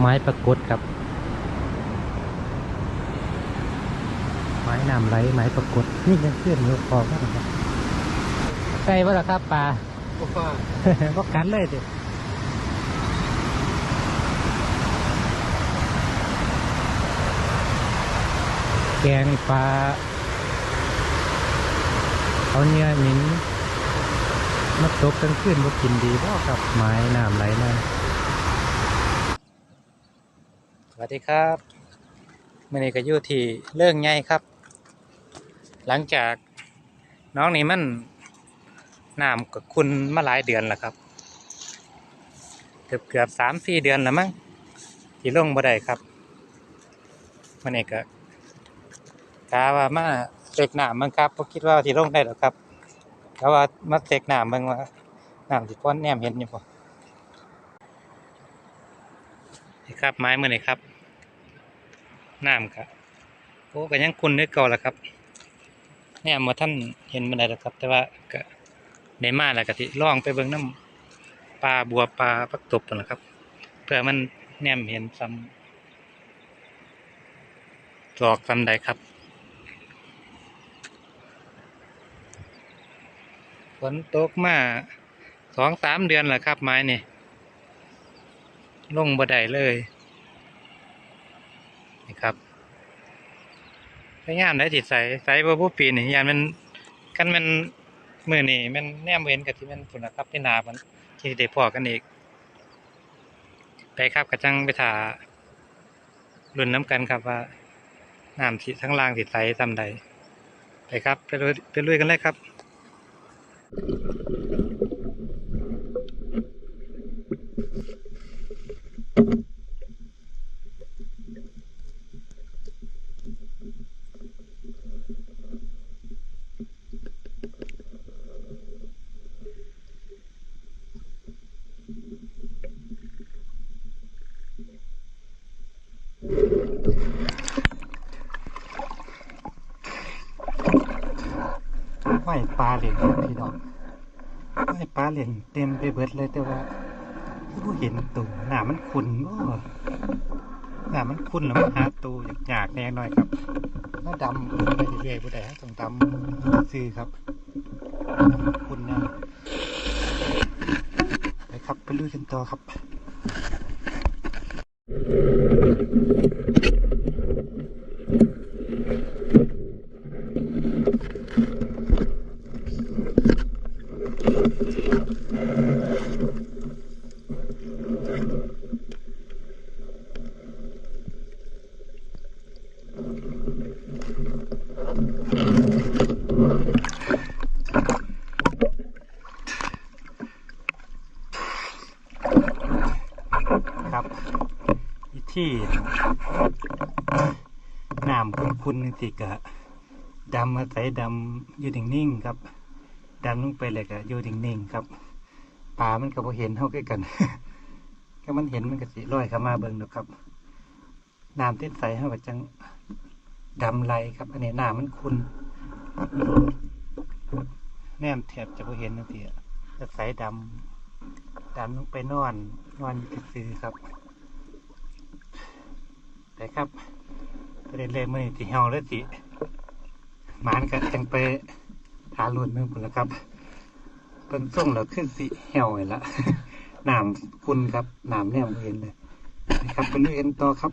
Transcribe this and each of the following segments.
ไม้ปรากฏครับ ไม้น้ำไหลไม้ปรากฏนี่ยังเคลื่อนอยู่คอก็ครับใกล้ว่าละครับปลาก็ว่าก็กันเลยดิแกงปลาเอาเนี่ยหมินมาตกกลางคืนมากินดีเพราะกับไม้น้ำไหลมา สวัสดีครับมื่อนี้ก็อยู่ที่เรื่องไงครับ หลังจากน้องนี่มันน้ำก็คุณมาหลายเดือนแล้วครับเกือบเกือบสามสี่เดือนแล้วมั้งที่ลงบ่ได้ครับมันเอกก็กาว่ามาเสกหน้ำมั้งครับเพราะคิดว่าที่ลงได้หรอครับกาว่ามาเสกหน้ำมั้งว่าน้ำที่พ้นแนมเห็นอยู่ป่ นี่ครับไม้เมื่อนี่ครับน้ำครับโอ้ก็ยังคุณนึกเก่าแหละครับแนมมาท่านเห็นมันได้หรอกครับ แต่ว่าก็ได้มาแล้วก็สิล่องไปเบิ่งน้ำปลาบัวปลาปักตบนั่นแหละครับ เพื่อมันแนมเห็นซ้ำตอกซ้ำใดครับฝนตกมาสองสามเดือนแล้วครับ ไม้นี่ ลงบ่ได้เลยนี่ครับพยายามได้ติดใสใสบ่ผู้ปีนี่ยานมันกันมันมือนี่มันแนมเว้นกับที่มันผุนนะครับที่นามันที่ได้พอกันอีก ไปครับกระจังไปถารุ่นน้ำกันครับว่าน้ำที่ทั้งล่างติดใสทำใดไปครับ ไปลุยไปลุยกันเลยครับ ไม่ปลาเหรียญครับพี่น้องไม่ปลาเหรียญเต็มไปเบิดเลยแต่ว่าผู้เห็นตัวหนามันขุนก็หนามันขุนแล้วมันหาตัวอยากแน่หน่อยครับน่าดำไปเรื่อยๆผู้ใดต้องดำซื้อครับขุนนะไปครับไปลุยกันต่อครับ ครับที่น้ำคุณคุณสิกะดำมาใส่ดำอยู่นิ่งๆครับ ดำลงไปเลยกะอยู่นิ่งๆครับปลามันก็พอเห็นเท่ากันก็มันเห็นมันก็สิลอยเข้ามาเบิ่งดอกครับน้ำเต้นใสเท่ากับจังดำไหลครับ อันนี้น้ำมันคุณแนมแทบจะพอเห็นนาทีจะใสดำดันลงไปนอน นอนอยู่ซื้อครับ แต่ครับประเด็นเลยมือที่เฮาแล้วสิหมานก็จังไป หาลุ่นเมืองพุ่นะครับเป็นส่งแล้วขึ้นสิเฮาเลยละหน้ำคุณครับหน้ำแนมเห็นเลยนะครับเป็นเรื่องต่อครับ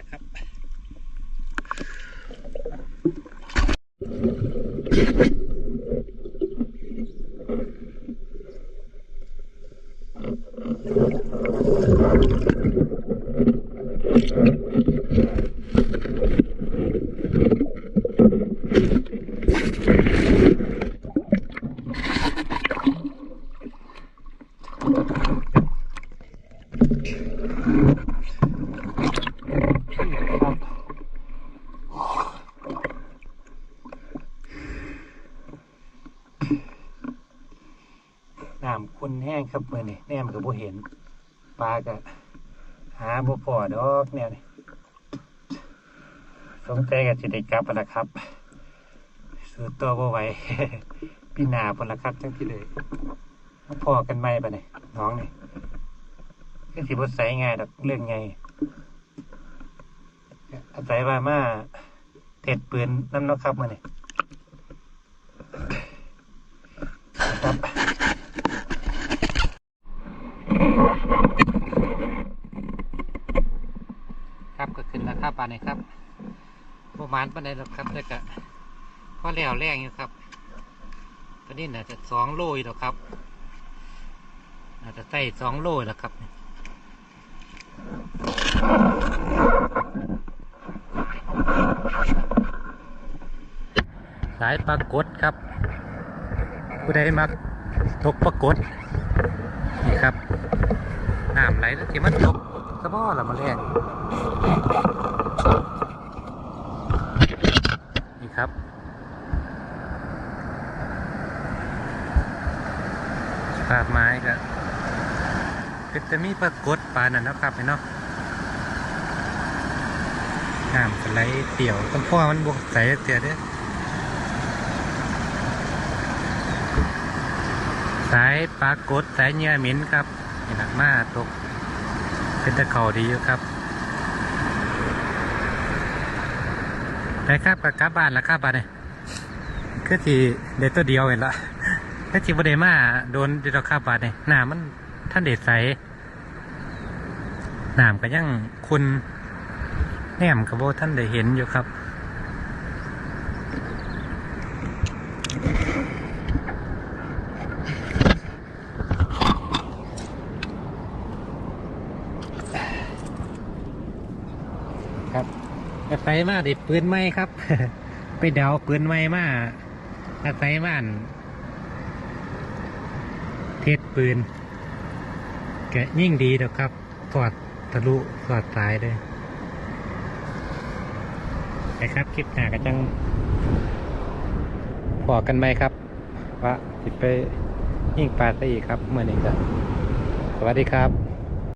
ดแรกครับน้ำ คุณแห้งครับเมื่อนี่แนมกับบ่เห็นปลาก็หาบ่พอดอกเนี่ยนี่สงใจกับสิได้กลับไปละครับสู้ตัวบ่ไหวพี่นาพละครับจังที่เลยพอกันไหมปะเนี่ยน้องนี่ก็สิบ่ใส่ง่ายดอกเรื่องไงอาศัยว่ามาเทศปืนน้ำนาะครับมื่อนี่ครับ ครับก็ขึ้นแล้วครับปานนี้ครับประมาณปานใดแล้วครับแล้วก็พอแล้วแรงอยู่ครับตอนนี้น่าจะสองโลอยู่แล้วครับอาจจะใส่สองโลแล้วครับสายปรากฏครับผู้ใดมักตกปรากฏ นี่ครับน้ำไหลที่มันตกสะบ้อละมาแรงนี่ครับภาพไม้ก็คือจะมีปรากฏปลานั่นนะครับเนาะน้ำสไลด์เตี่ยวต้นพ่อมันบวกใสเตี่ยเด้อายปรากฏสายเหยื่อหมินครับหนักมากตก เป็นตะเขาดีอยู่ครับ ไปครับกับกลับบ้านแล้วครับบ้านเนี่ยคือที่เดตัวเดียวเห็นละคือที่บไดมาโดนเดตัวครับบ้านเนี่ยน้ำมันท่านเด็ดใสหน้ำก็ยังคุณแนมกับโบท่านได้เห็นอยู่ครับ อาศัยมาได้ปืนไม้ครับ ไปเดาปืนไม้มาอาศัยมันเทศปืนแกยิ่งดีเด้อครับสอดทะลุสอดสายเลยนะครับ คลิปหน้าก็จังพอกันไหมครับ ว่าจิไปยิ่งปลาซะอีกครับเมื่อนี้ก็สวัสดีครับ